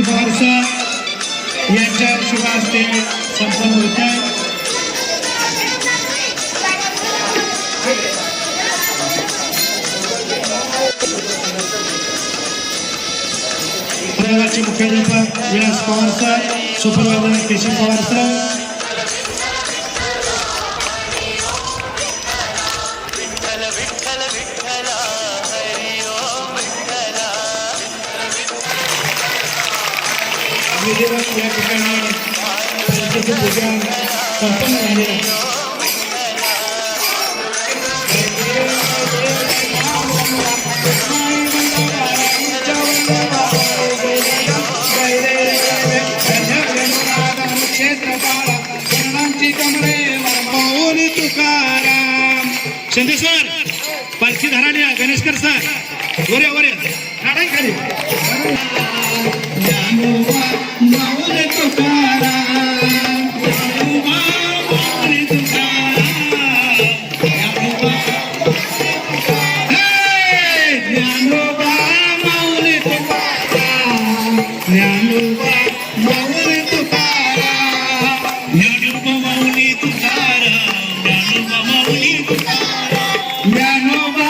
शशी पवार यांच्या शुभ हस्ते संपन्न होत आहे. मुख्याध्यापक Vilas Pawar sir supervisor Keshav Pawar sir que lleva. Send this line. Dharali Ganeshkar sir. वर या वर या काढा खाली. ज्ञानोबा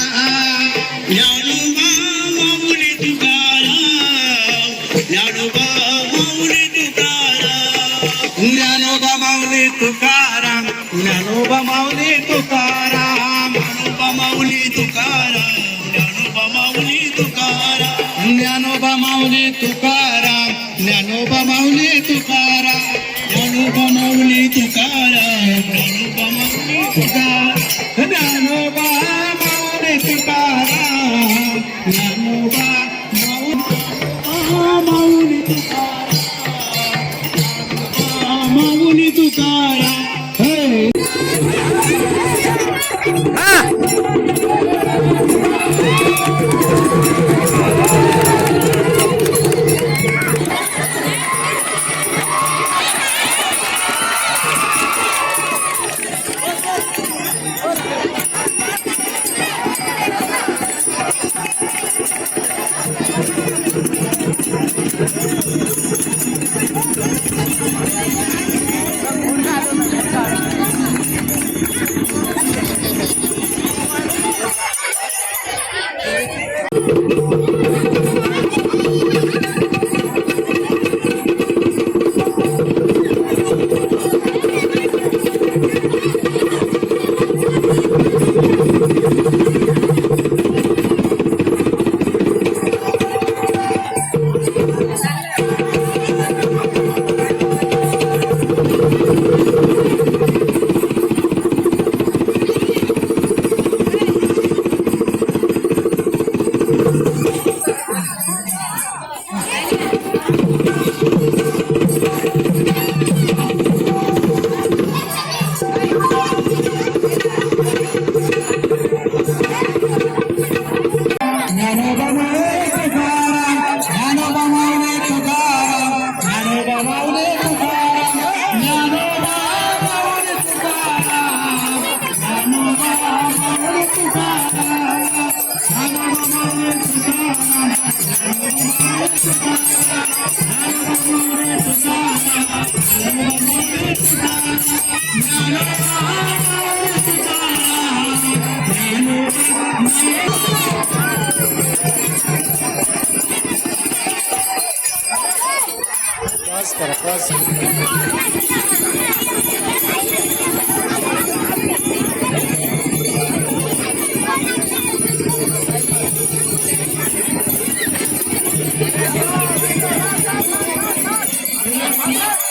गमावली तुकाराम गमावली तुकाराम ज्ञानोबा माऊली तुकाराम ज्ञानोबा माऊली तुकाराम ज्ञानोबा माऊली तुकाराम ज्ञानोबा माऊली तुकाराम ज्ञानोबा माऊली तुकाराम ज्ञानोबा माऊली Tukaram Pause, cara, pause. Yeah.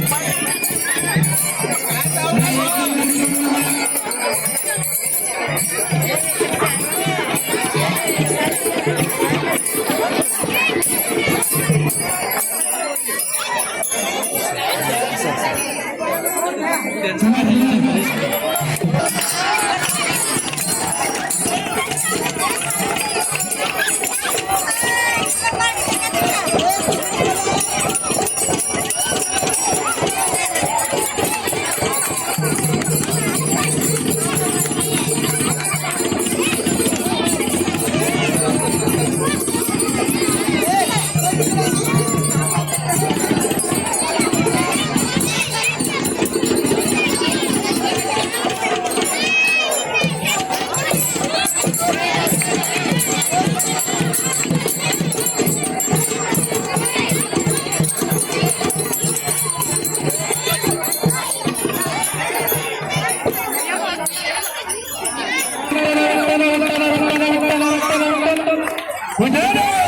We did it!